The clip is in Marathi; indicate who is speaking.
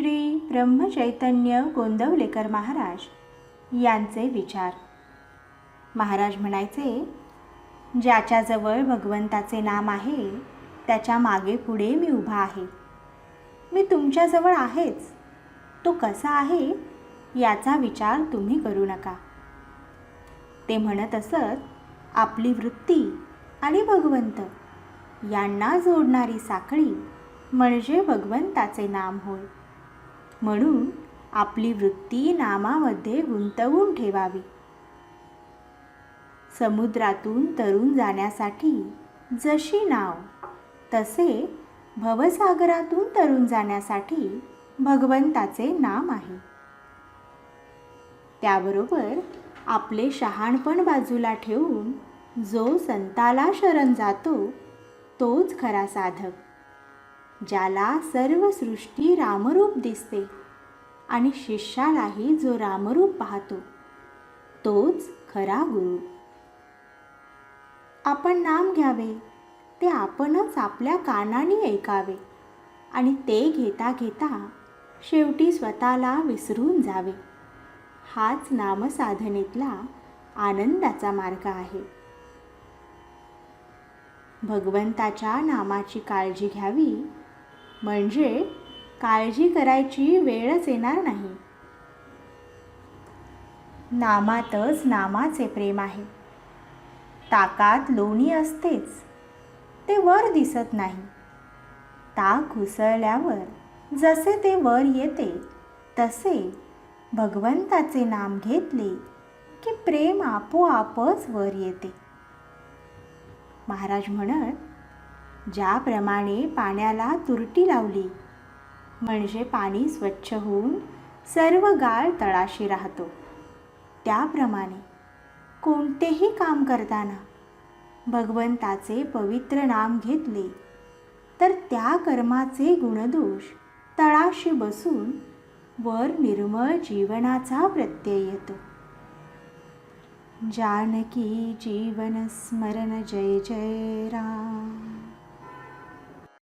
Speaker 1: श्री ब्रह्मचैतन्य गोंदवलेकर महाराज यांचे विचार. महाराज म्हणायचे ज्याच्याजवळ भगवंताचे नाम आहे त्याच्यामागे पुढे मी उभा आहे. मी तुमच्याजवळ आहेच. तो कसा आहे याचा विचार तुम्ही करू नका. ते म्हणत असत आपली वृत्ती आणि भगवंत यांना जोडणारी साखळी म्हणजे भगवंताचे नाम होय. म्हणून आपली वृत्ती नामामध्ये गुंतवून ठेवावी. समुद्रातून तरून जाण्यासाठी जशी नाव तसे भवसागरातून तरून जाण्यासाठी भगवंताचे नाम आहे. त्याबरोबर आपले शहाणपण बाजूला ठेवून जो संताला शरण जातो तोच खरा साधक. ज्याला सर्व सृष्टी रामरूप दिसते आणि शिष्यालाही जो रामरूप पाहतो तोच खरा गुरु. आपण नाम घ्यावे ते आपणच आपल्या कानाने ऐकावे आणि ते घेता घेता शेवटी स्वतःला विसरून जावे. हाच नामसाधनेतला आनंदाचा मार्ग आहे. भगवंताच्या नामाची काळजी घ्यावी म्हणजे काळजी करायची वेळच येणार नाही. नामातच नामाचे प्रेम आहे. ताकात लोणी असतेच ते वर दिसत नाही. ताक घुसळल्यावर जसे ते वर येते तसे भगवंताचे नाम घेतले की प्रेम आपोआपच वर येते. महाराज म्हणत ज्याप्रमाणे पाण्याला तुरटी लावली. म्हणजे पाणी स्वच्छ होऊन सर्व गाळ तळाशी राहतो. त्याप्रमाणे कोणतेही काम करताना भगवंताचे पवित्र नाम घेतले तर त्या कर्माचे गुणदोष तळाशी बसून वर निर्मळ जीवनाचा प्रत्यय येतो. जानकी जीवन स्मरण जय जय राम.